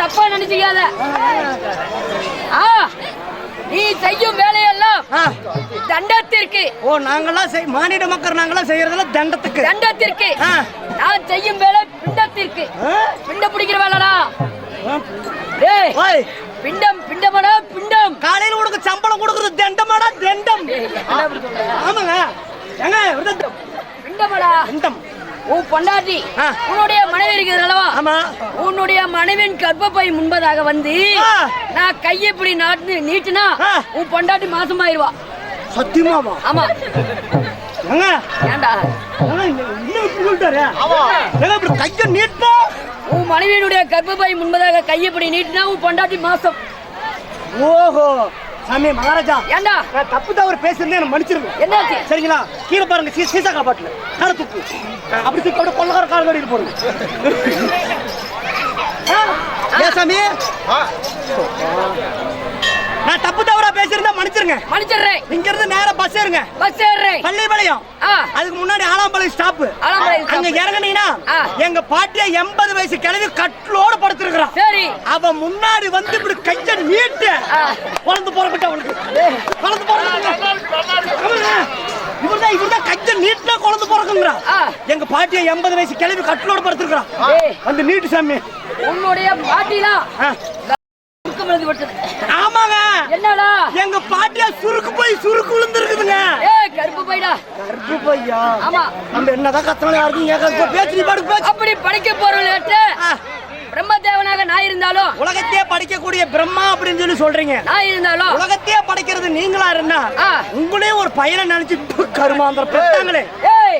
தப்பா நினைச்சுக்காத. ஆ நீ செய்யும் வேலையெல்லாம். தண்டத்திற்கு. ஓ நாங்கெல்லாம் செய் மானிட மக்கள் நாங்கெல்லாம் செய்யறதுல தண்டத்துக்கு. தண்டத்திற்கு. நான் செய்யும் வேலை பிண்டத்திற்கு? பிண்ட பிடிக்கிற வேலைடா. ஓய். பிண்டம் பிண்டமடா பிண்டம். காலையில உனக்கு சம்பளம் கொடுக்கறது தண்டமாடா தண்டம்? ஆமாங்க. ஏங்க. பிண்டமடா. தண்டம். உன் பொண்டாட்டி. உன்னுடைய மனைவி இருக்கிறது அல்லவா ஆமா. உன்னுடைய மனைவியின் கர்ப்பப்பை முன்பதாக வந்து. நான் கையை இப்படி நாட்டு நீட்டுனா. உன் பொண்டாட்டி மாசமாயிருவா. சத்தியமாவா? ஆமா. ஏண்டா? கையை நீட்டா உன் மனைவியினுடைய கர்ப்பப்பை முன்பதாக கையை இப்படி நீட்டினா உன் பொண்டாட்டி மாசம். ஓஹோ. சாமி மகாராஜா. ஏண்டா? நான் தப்பு தவறு பேசுறதே எனக்கு மன்னிச்சிருங்க. என்னாச்சு? சரிங்களா? கீழே பாருங்க சீ சீசா காப்பாட்டுல கால தூக்கு. அப்படி தூக்கி அப்படியே கொள்ளக்கார கால் கடிட்டு போடுங்க? ஏன் சாமி? நான் தப்பு தவறா பேசியிருந்தா மன்னிச்சிருங்க. மன்னிச்சிடுறேன். இங்க இருந்து நேரா பஸ் ஏறுங்க. பஸ் ஏறுறேன். பள்ளிப்பாளையம் ஆ. அதுக்கு முன்னாடி ஆலாம்பாளையம் ஸ்டாப். அங்க இறங்குனீங்கன்னா ஆ. எங்க பாட்டிய எண்பது வயசு கிழவி கட்டிலோட படுத்திருக்கிறான். சரி அவ முன்னாடி வந்து இப்படி கைய நீட்டு. குழந்தை பிறப்பிட்ட அவனுக்கு குழந்தை பிறப்பிட்ட இவர்தான் இவர்தான் கைய நீட்டினா குழந்தை பிறக்குங்கிறான் ஆ. எங்க பாட்டிய எண்பது வயசு கிழவி கட்டிலோட படுத்திருக்கிறான். ஏய், வந்து நீட்டு சாமி. உன்னுடைய பாட்டிலாம் ஆமாங்க. என்னடா? எங்க பாட்டியா சுருக்கு போய் சுருக்கு விழுந்துருக்குதுங்க. ஏய் கருப்பு பைடா கருப்பு பையா ஆமா. நம்ம என்னதான் கத்தனாலும் யாருக்கும் கேட்காது. பேச்சு நீ அப்படி படிக்க நான் இருந்தாலும் உலகத்தையே படைக்கக்கூடிய பிரம்மா அப்படின்னு சொல்லி சொல்றீங்க. நான் இருந்தாலும் உலகத்தையே படைக்கிறது நீங்களா இருந்தா ஆ. உங்களையும் ஒரு பையனை நினைச்சு கருமாந்திர ஏய்.